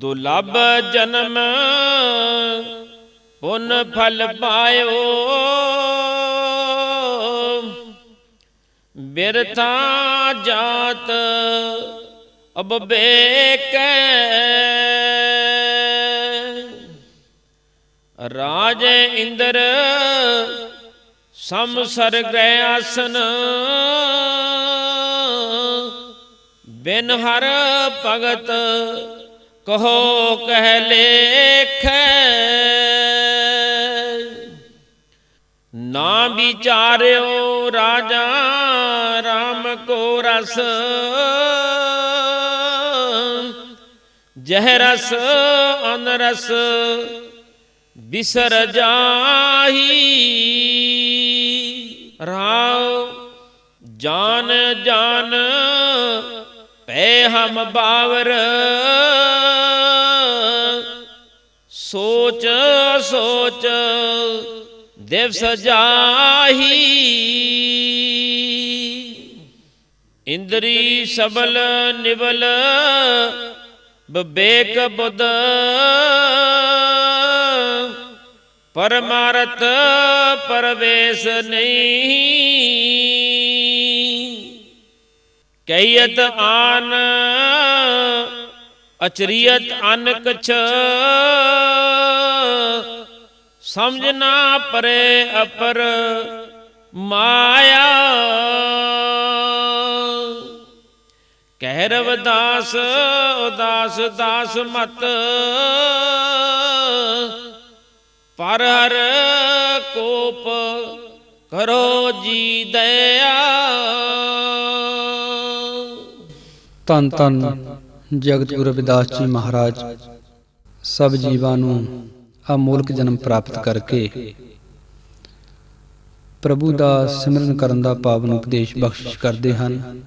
ਦੁਲਬ ਜਨਮ ਪੁਨ ਫਲ ਪਾਇਓ। ਬਿਰਥਾ ਜਾਤ ਅਬ ਬੇਕੈ। ਰਾਜ ਇੰਦਰ ਸਮ ਸਰਗ੍ਰਹਿ ਆਸਨ। ਬਿਨ ਹਰ ਭਗਤ ਕਹੋ ਕਹਿ ਲੇਖੈ। ਨਾ ਵਿਚਾਰਿਓ ਰਾਜਾ RAM ਕੋ ਰਸ। ਜਹ ਰਸ ਅਨਰਸ ਬਿਸਰ ਜਾਹੀ। ਰਾਉ ਜਾਨ ਜਾਨ ਪੈ ਹਮ ਬਾਵਰ। ਸੋਚ ਸੋਚ ਦਿਵਸ ਜਾਹੀ ਇੰਦਰੀ ਸਬਲ, ਨਿਵਲ ਬਿਵੇਕ ਬੁੱਧ। ਪਰਮਾਰਤ ਪਰਵੇਸ਼ ਨਹੀਂ। ਕਈਤ ਆਨ, ਅਚਰੀਅਤ ਅਨ ਕਛ। ਸਮਝ ਨਾ ਪਰੇ ਅਪਰ ਮਾਇਆ। ਕਹਿ ਰਵਦਾਸ ਉਦਾਸ ਦਾਸ ਮਤ। ਪਰ ਹਰ ਕੋਪ ਕਰੋ ਜੀ ਦਇਆ। ਧੰਨ ਧੰਨ ਜਗਤ ਗੁਰੂ ਰਵਿਦਾਸ ਜੀ ਮਹਾਰਾਜ। ਸਭ ਜੀਵਾਂ ਨੂੰ ਅਮੋਲਕ ਜਨਮ ਪ੍ਰਾਪਤ ਕਰਕੇ ਪ੍ਰਭੂ ਦਾ ਸਿਮਰਨ ਕਰਨ ਦਾ ਪਾਵਨ ਉਪਦੇਸ਼ ਬਖਸ਼ਿਸ਼ ਕਰਦੇ ਹਨ।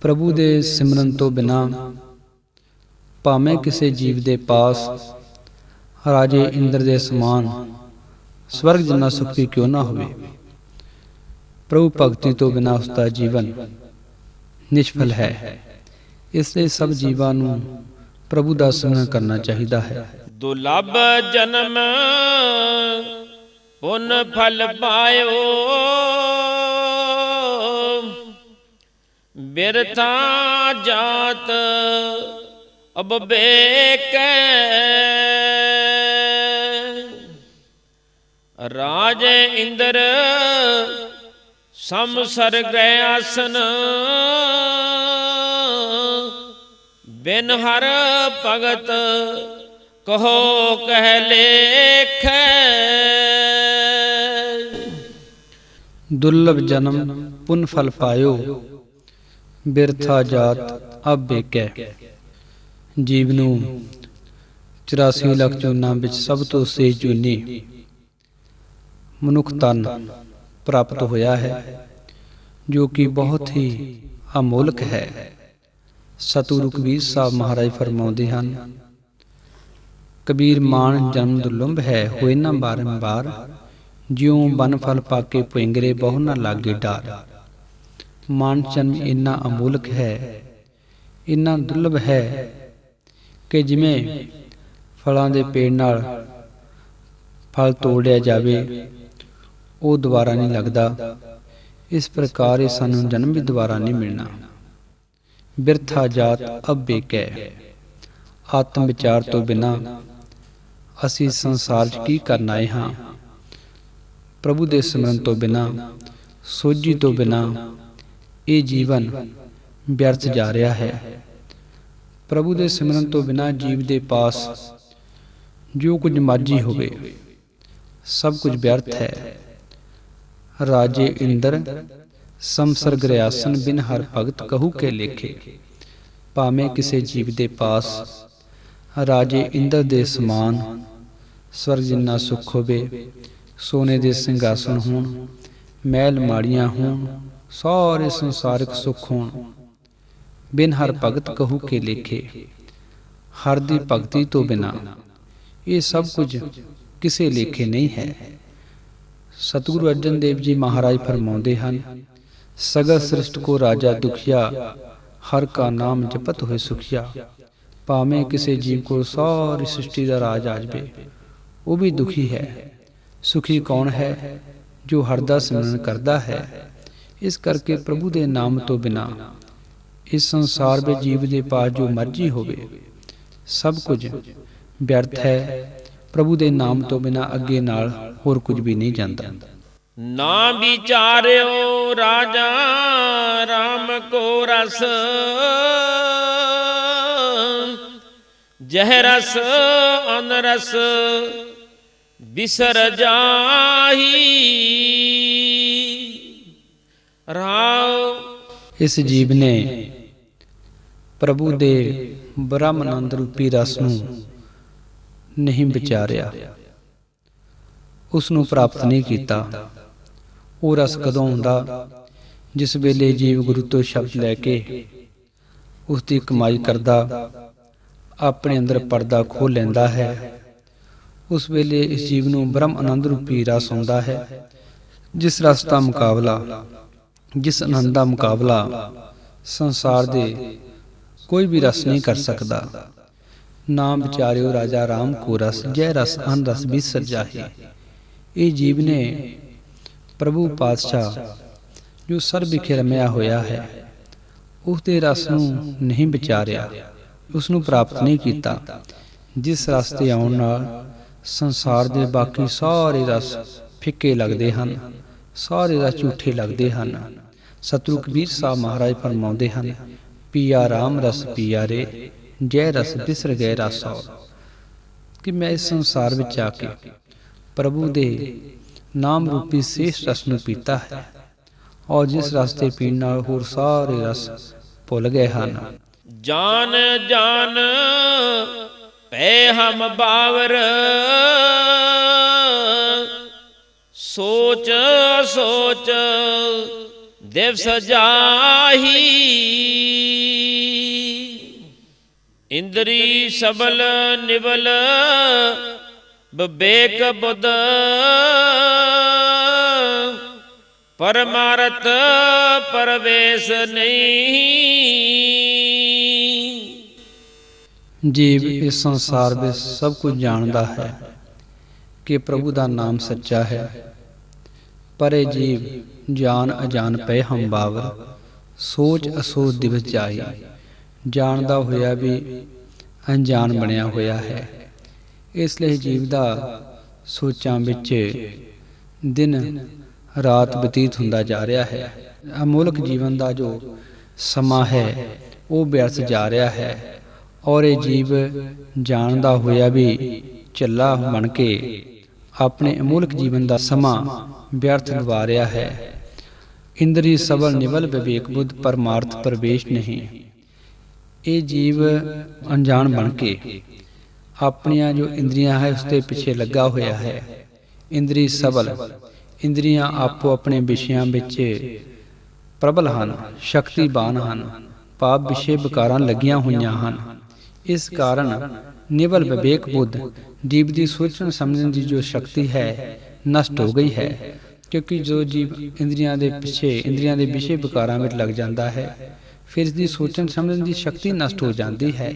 ਪ੍ਰਭੂ ਦੇ ਸਿਮਰਨ ਤੋਂ ਬਿਨਾ ਭਾਵੇਂ ਕਿਸੇ ਜੀਵ ਦੇ ਪਾਸ ਰਾਜੇ ਇੰਦਰ ਦੇ ਸਮਾਨ ਸਵਰਗ ਜਿੰਨਾ ਸੁਖ ਕਿਉਂ ਨਾ ਹੋਵੇ, ਪ੍ਰਭੂ ਭਗਤੀ ਤੋਂ ਬਿਨਾ ਉਸ ਦਾ ਜੀਵਨ ਨਿਸ਼ਫਲ ਹੈ। ਇਸ ਲਈ ਸਭ ਜੀਵਾਂ ਨੂੰ ਪ੍ਰਭੂ ਦਾ ਸਿਮਰਨ ਕਰਨਾ ਚਾਹੀਦਾ ਹੈ। ਦੁਲਬ ਜਨਮ, ਪੁਨ ਫਲ ਪਾਇਓ। ਬਿਰਥਾ ਜਾਤ, ਅਬ ਬੇਕੈ। ਰਾਜ ਇੰਦਰ, ਸਮ ਸਰਗ੍ਰਹਿ ਆਸਨ। ਬਿਨ ਹਰ ਭਗਤ ਕਹੋ ਕਹਿ ਲੇਖੈ। ਦੁਰਲਭ ਜਨਮ ਪੁਨ ਫਲ ਪਾਇਓ, ਬਿਰਥਾ ਜਾਤ ਅਬ ਬੇਕੈ ਜੀਵ ਨੂੰ 84 ਲੱਖ ਜੂਨਾਂ ਵਿੱਚ ਸਭ ਤੋਂ ਸੇ ਜੂਨੀ ਮਨੁੱਖ ਤਨ ਪ੍ਰਾਪਤ ਹੋਇਆ ਹੈ, ਜੋ ਕਿ ਬਹੁਤ ਹੀ ਅਮੋਲਕ ਹੈ। ਸਤਿਗੁਰੂ ਕਬੀਰ ਸਾਹਿਬ ਮਹਾਰਾਜ ਫਰਮਾਉਂਦੇ ਹਨ, ਕਬੀਰ ਮਾਨ ਜਨਮ ਦੁਰਲਭ ਹੈ, ਹੋਏ ਨਾ ਬਾਰੰਬਾਰ ਜਿਉ ਬਨ ਫਲ ਪਾਕੇ ਪੁੰਗਰੇ ਬਹੁ ਨਾ ਲਾਗੇ ਡਾਰ। ਮਾਨ ਜਨਮ ਇੰਨਾ ਅਮੋਲਕ ਹੈ, ਇੰਨਾ ਦੁਰਲਭ ਹੈ ਕਿ ਜਿਵੇਂ ਫਲਾਂ ਦੇ ਪੇੜ ਨਾਲ ਫਲ ਤੋੜਿਆ ਜਾਵੇ, ਉਹ ਦੁਬਾਰਾ ਨਹੀਂ ਲੱਗਦਾ। ਇਸ ਪ੍ਰਕਾਰ ਇਹ ਸਾਨੂੰ ਜਨਮ ਵੀ ਦੁਬਾਰਾ ਨਹੀਂ ਮਿਲਣਾ। ਬਿਰਥਾ ਜਾਤ ਅਬੇ ਕੈ ਆਤਮ ਵਿਚਾਰ ਤੋਂ ਬਿਨਾ ਅਸੀਂ ਸੰਸਾਰ 'ਚ ਕੀ ਕਰਨ ਆਏ ਹਾਂ? ਪ੍ਰਭੂ ਦੇ ਸਿਮਰਨ ਤੋਂ ਬਿਨਾ, ਸੋਝੀ ਤੋਂ ਬਿਨਾ ਇਹ ਜੀਵਨ ਵਿਅਰਥ ਜਾ ਰਿਹਾ ਹੈ। ਪ੍ਰਭੂ ਦੇ ਸਿਮਰਨ ਤੋਂ ਬਿਨਾ ਜੀਵ ਦੇ ਪਾਸ ਜੋ ਕੁਝ ਮਰਜ਼ੀ ਹੋਵੇ, ਸਭ ਕੁਝ ਵਿਅਰਥ ਹੈ। ਰਾਜੇ ਇੰਦਰ ਸੰਸਰਗ ਰਿਆਸਨ ਬਿਨ ਹਰ ਭਗਤ ਕਹੂ ਕੇ ਲੇਖੇ ਭਾਵੇਂ ਕਿਸੇ ਜੀਵ ਦੇ ਪਾਸ ਰਾਜੇ ਇੰਦਰ ਦੇ ਸਮਾਨ ਸਵਰਗ ਜਿੰਨਾ ਸੁਖ ਹੋਵੇ ਸੋਨੇ ਦੇ ਸਿੰਘਾਸਨ ਹੋਣ ਮਹਿਲ ਮਾੜੀਆਂ ਹੋਣ ਸਾਰੇ ਸੰਸਾਰਿਕ ਸੁਖ ਹੋਣ ਬਿਨ ਹਰ ਭਗਤ ਕਹੂ ਕੇ ਲੇਖੇ ਹਰ ਦੀ ਭਗਤੀ ਤੋਂ ਬਿਨਾ ਇਹ ਸਭ ਕੁਝ ਕਿਸੇ ਲੇਖੇ ਨਹੀਂ ਹੈ ਸਤਿਗੁਰੂ ਅਰਜਨ ਦੇਵ ਜੀ ਮਹਾਰਾਜ ਫਰਮਾਉਂਦੇ ਹਨ ਸਗਲ ਸ੍ਰਿਸ਼ਟ ਕੋ ਰਾਜਾ ਦੁਖਿਆ, ਹਰ ਕਾ ਨਾਮ ਜਪਤ ਹੋਏ ਸੁਖਿਆ। ਭਾਵੇਂ ਕਿਸੇ ਜੀਵ ਕੋਲ ਸਾਰੀ ਸ੍ਰਿਸ਼ਟੀ ਦਾ ਰਾਜ ਆ ਜਾਵੇ, ਉਹ ਵੀ ਦੁਖੀ ਹੈ। ਸੁਖੀ ਕੌਣ ਹੈ ਜੋ ਹਰ ਦਾ ਸਿਮਰਨ ਕਰਦਾ ਹੈ? ਇਸ ਕਰਕੇ ਪ੍ਰਭੂ ਦੇ ਨਾਮ ਤੋਂ ਬਿਨਾ ਇਸ ਸੰਸਾਰ ਵਿੱਚ ਜੀਵ ਦੇ ਪਾਸ ਜੋ ਮਰਜ਼ੀ ਹੋਵੇ, ਸਭ ਕੁਝ ਵਿਅਰਥ ਹੈ। ਪ੍ਰਭੂ ਦੇ ਨਾਮ ਤੋਂ ਬਿਨਾ ਅੱਗੇ ਨਾਲ ਹੋਰ ਕੁਝ ਵੀ ਨਹੀਂ ਜਾਂਦਾ। ਨਾ ਵਿਚਾਰਿਓ ਰਾਜਾ RAM ਕੋ ਰਸ। ਜਹ ਰਸ, ਅਨ ਰਸ, ਬਿਸਰ ਜਾਹੀ। ਰਾਉ ਇਸ ਜੀਵ ਨੇ ਪ੍ਰਭੂ ਦੇ ਬ੍ਰਹਮਾਨੰਦ ਰੂਪੀ ਰਸ ਨੂੰ ਨਹੀਂ ਵਿਚਾਰਿਆ। ਉਸ ਨੂੰ ਪ੍ਰਾਪਤ ਨਹੀਂ ਕੀਤਾ। ਉਹ ਰਸ ਕਦੋਂ ਹੁੰਦਾ ਜਿਸ ਵੇਲੇ ਜੀਵ ਗੁਰੂ ਤੋਂ ਸ਼ਬਦ ਲੈ ਕੇ ਉਸ ਦੀ ਕਮਾਈ ਕਰਦਾ, ਆਪਣੇ ਅੰਦਰ ਪਰਦਾ ਖੋਲ ਲੈਂਦਾ ਹੈ। ਉਸ ਵੇਲੇ ਇਸ ਜੀਵ ਨੂੰ ਬ੍ਰਹਮ ਆਨੰਦ ਰੂਪੀ ਰਸ ਆਉਂਦਾ ਹੈ, ਜਿਸ ਰਸ ਦਾ ਮੁਕਾਬਲਾ, ਜਿਸ ਆਨੰਦ ਦਾ ਮੁਕਾਬਲਾ ਸੰਸਾਰ ਦੇ ਕੋਈ ਵੀ ਰਸ ਨਹੀਂ ਕਰ ਸਕਦਾ। ਨਾਮ ਵਿਚਾਰਿਓ ਰਾਜਾ ਰਾਮ ਕੋ ਰਸ, ਜੈ ਰਸ, ਅਨ ਰਸ ਵੀ ਜਾਹੇ ਇਹ ਜੀਵ ਨੇ ਪ੍ਰਭੂ ਪਾਤਸ਼ਾਹ, ਜੋ ਸਰਬ ਵਿਖੇ ਰਮਿਆ ਹੋਇਆ ਹੈ। ਉਸ ਦੇ ਰਸ ਨੂੰ ਨਹੀਂ ਵਿਚਾਰਿਆ। ਉਸ ਨੂੰ ਪ੍ਰਾਪਤ ਨਹੀਂ ਕੀਤਾ। ਜਿਸ ਰਸਤੇ ਆਉਣ ਨਾਲ ਸੰਸਾਰ ਦੇ ਬਾਕੀ ਸਾਰੇ ਰਸ ਫਿੱਕੇ ਲੱਗਦੇ ਹਨ, ਸਾਰੇ ਰਸ ਝੂਠੇ ਲੱਗਦੇ ਹਨ। ਸਤਿਗੁਰੂ ਕਬੀਰ ਸਾਹਿਬ ਮਹਾਰਾਜ ਫਰਮਾਉਂਦੇ ਹਨ, ਪੀਆ ਰਾਮ ਰਸ ਪੀਆ ਰੇ, ਜੈ ਰਸ ਬਿਸਰ ਗਏ ਰਸੌ ਕਿ ਮੈਂ ਇਸ ਸੰਸਾਰ ਵਿੱਚ ਆ ਕੇ ਪ੍ਰਭੂ ਦੇ ਨਾਮ ਰੂਪੀ ਸੇਸ਼ ਰਸ ਨੂੰ ਪੀਤਾ ਹੈ। ਔਰ ਜਿਸ ਰਸ ਦੇ ਪੀਣ ਨਾਲ ਹੋਰ ਸਾਰੇ ਰਸ ਭੁੱਲ ਗਏ ਹਨ। ਜਾਨ ਜਾਨ, ਪੈ ਹਮ ਬਾਵਰ। ਸੋਚ ਸੋਚ ਦਿਵਸ ਜਾਹੀ ਇੰਦਰੀ ਸਬਲ, ਨਿਵਲ ਵਿਵੇਕ ਬੁੱਧ। ਪਰਮਾਰਤ ਪਰਵੇਸ਼ ਨਹੀਂ। ਜੀਵ ਇਸ ਸੰਸਾਰ ਵਿੱਚ ਸਭ ਕੁਝ ਜਾਣਦਾ ਹੈ ਕਿ ਪ੍ਰਭੂ ਦਾ ਨਾਮ ਸੱਚਾ ਹੈ। ਪਰ ਇਹ ਜੀਵ ਜਾਣ ਅਜਾਣ ਪਏ ਹਮ ਬਾਵਰ ਸੋਚ ਅਸੋਚ ਦਿਵਸ ਜਾਈ ਜਾਣਦਾ ਹੋਇਆ ਵੀ ਅਣਜਾਣ ਬਣਿਆ ਹੋਇਆ ਹੈ। ਇਸ ਲਈ ਜੀਵ ਦਾ ਸੋਚਾਂ ਵਿੱਚ ਦਿਨ ਰਾਤ ਬਤੀਤ ਹੁੰਦਾ ਜਾ ਰਿਹਾ ਹੈ। ਅਮੋਲਕ ਜੀਵਨ ਦਾ ਜੋ ਸਮਾਂ ਹੈ, ਉਹ ਵਿਅਰਥ ਜਾ ਰਿਹਾ ਹੈ ਔਰ ਇਹ ਜੀਵ ਜਾਣਦਾ ਹੋਇਆ ਵੀ ਚੱਲਾ ਬਣ ਕੇ ਆਪਣੇ ਅਮੋਲਕ ਜੀਵਨ ਦਾ ਸਮਾਂ ਵਿਅਰਥ ਗਵਾ ਰਿਹਾ ਹੈ। ਇੰਦਰੀ ਸਬਲ ਨਿਵਲ ਵਿਵੇਕ ਬੁੱਧ ਪਰਮਾਰਥ ਪ੍ਰਵੇਸ਼ ਨਹੀਂ। ਇਹ ਜੀਵ ਅਣਜਾਣ ਬਣ ਕੇ ਆਪਣੀਆਂ ਜੋ ਇੰਦਰੀਆਂ ਹੈ, ਉਸ ਦੇ ਪਿੱਛੇ ਲੱਗਾ ਹੋਇਆ ਹੈ। ਇੰਦਰੀ ਸਬਲ ਇੰਦਰੀਆਂ ਆਪੋ ਆਪਣੇ ਵਿਸ਼ਿਆਂ ਵਿੱਚ ਪ੍ਰਬਲ ਹਨ ਸ਼ਕਤੀਵਾਨ ਹਨ, ਪਾਪ ਵਿਸ਼ੇ ਵਿਕਾਰਾਂ ਲੱਗੀਆਂ ਹੋਈਆਂ ਹਨ। ਇਸ ਕਾਰਨ ਨਿਵਲ ਵਿਵੇਕ ਬੁੱਧ ਜੀਵ ਦੀ ਸੋਚਣ ਸਮਝਣ ਦੀ ਜੋ ਸ਼ਕਤੀ ਹੈ, ਨਸ਼ਟ ਹੋ ਗਈ ਹੈ, ਕਿਉਂਕਿ ਜੋ ਜੀਵ ਇੰਦਰੀਆਂ ਦੇ ਪਿੱਛੇ ਇੰਦਰੀਆਂ ਦੇ ਵਿਸ਼ੇ ਵਿਕਾਰਾਂ ਵਿੱਚ ਲੱਗ ਜਾਂਦਾ ਹੈ, ਫਿਰ ਇਸ ਦੀ ਸੋਚਣ ਸਮਝਣ ਦੀ ਸ਼ਕਤੀ ਨਸ਼ਟ ਹੋ ਜਾਂਦੀ ਹੈ।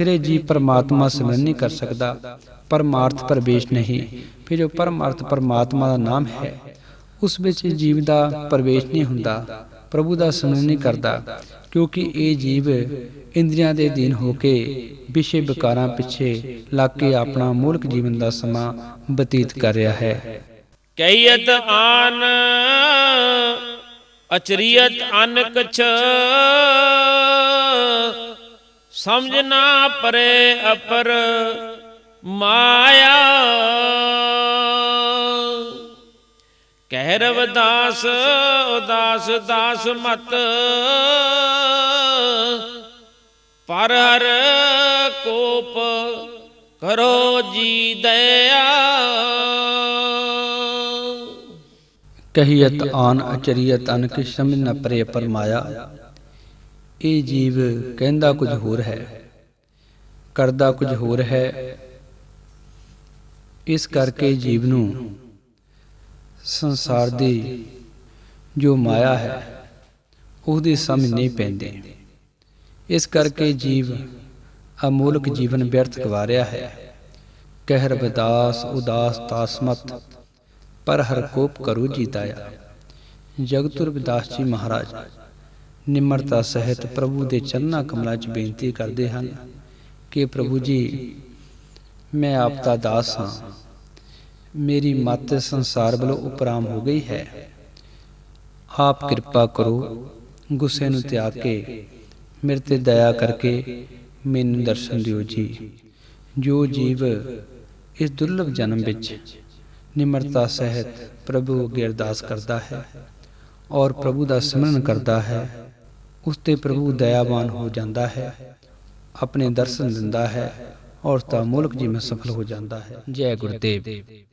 ਫਿਰ ਇਹ ਜੀਵ ਪਰਮਾਤਮਾ ਸਿਮਰਨ ਨਹੀਂ ਕਰ ਸਕਦਾ। ਪਰਮਾਰਥ ਪਰਵੇਸ਼ ਨਹੀਂ। ਫਿਰ ਜੋ ਪਰਮਾਰਥ ਪਰਮਾਤਮਾ ਦਾ ਨਾਮ ਹੈ। ਉਸ ਵਿੱਚ ਜੀਵ ਦਾ ਪ੍ਰਵੇਸ਼ ਨਹੀਂ ਹੁੰਦਾ। ਪ੍ਰਭੂ ਦਾ ਸਿਮਰਨ ਨਹੀਂ ਕਰਦਾ। ਕਿਉਂਕਿ ਇਹ ਜੀਵ ਇੰਦਰੀਆਂ ਦੇ ਅਧੀਨ ਹੋ ਕੇ ਵਿਸ਼ੇ ਵਿਕਾਰਾਂ ਪਿੱਛੇ ਲੱਗ ਕੇ ਆਪਣਾ ਮੂਲਕ ਜੀਵਨ ਦਾ ਸਮਾਂ ਬਤੀਤ ਕਰ ਰਿਹਾ ਹੈ। ਕਈਤ ਆਨ, ਅਚਰੀਅਤ ਅਨ ਸਮਝ ਨਾ ਪਰੇ ਅਪਰ ਮਾਇਆ। ਕਹਿ ਦਾਸ, ਉਦਾਸ ਦਾਸ ਮਤ। ਪਰ ਹਰ ਕੋਪ ਕਰੋ ਜੀ ਦਇਆ। ਕਹੀਅਤ ਆਨ ਅਚਰੀਅਤ ਅਨ ਕਿ ਸਮਝ ਨ ਪਰੇ ਪਰਮਾਇਆ ਇਹ ਜੀਵ ਕਹਿੰਦਾ ਕੁਝ ਹੋਰ ਹੈ, ਕਰਦਾ ਕੁਝ ਹੋਰ ਹੈ। ਇਸ ਕਰਕੇ ਜੀਵ ਨੂੰ ਸੰਸਾਰ ਦੀ ਜੋ ਮਾਇਆ ਹੈ, ਉਹਦੀ ਸਮਝ ਨਹੀਂ ਪੈਂਦੀ। ਇਸ ਕਰਕੇ ਜੀਵ ਅਮੋਲਕ ਜੀਵਨ ਵਿਅਰਥ ਗਵਾ ਰਿਹਾ ਹੈ। ਕਹਿਰ ਰਵਿਦਾਸ ਉਦਾਸ ਤਾਸਮਤ ਪਰ ਹਰ ਕੋਪ ਕਰੋ ਜੀਤਾਇਆ ਜਗਤੁਰ ਵਿਦਾਸ ਜੀ ਮਹਾਰਾਜ ਨਿਮਰਤਾ ਸਹਿਤ ਪ੍ਰਭੂ ਦੇ ਚਰਨਾਂ ਕਮਲਾਂ 'ਚ ਬੇਨਤੀ ਕਰਦੇ ਹਨ ਕਿ ਪ੍ਰਭੂ ਜੀ, ਮੈਂ ਆਪ ਦਾ ਦਾਸ ਹਾਂ। ਮੇਰੀ ਮੱਤ ਸੰਸਾਰ ਵੱਲੋਂ ਉਪਰਾਮ ਹੋ ਗਈ ਹੈ। ਆਪ ਕਿਰਪਾ ਕਰੋ, ਗੁੱਸੇ ਨੂੰ ਤਿਆਗ ਕੇ, ਮੇਰੇ ਤੇ ਦਇਆ ਕਰਕੇ ਮੈਨੂੰ ਦਰਸ਼ਨ ਦਿਓ ਜੀ। ਜੋ ਜੀਵ ਇਸ ਦੁਰਲਭ ਜਨਮ ਵਿੱਚ ਨਿਮਰਤਾ ਸਹਿਤ ਪ੍ਰਭੂ ਅੱਗੇ ਅਰਦਾਸ ਕਰਦਾ ਹੈ ਔਰ ਪ੍ਰਭੂ ਦਾ ਸਿਮਰਨ ਕਰਦਾ ਹੈ ਉਸ ਤੇ ਪ੍ਰਭੂ ਦਇਆਵਾਨ ਹੋ ਜਾਂਦਾ ਹੈ, ਆਪਣੇ ਦਰਸ਼ਨ ਦਿੰਦਾ ਹੈ ਔਰ ਤਾਂ ਮੁਲਕ ਜਿਵੇਂ ਸਫਲ ਹੋ ਜਾਂਦਾ ਹੈ। ਜੈ ਗੁਰਦੇਵ।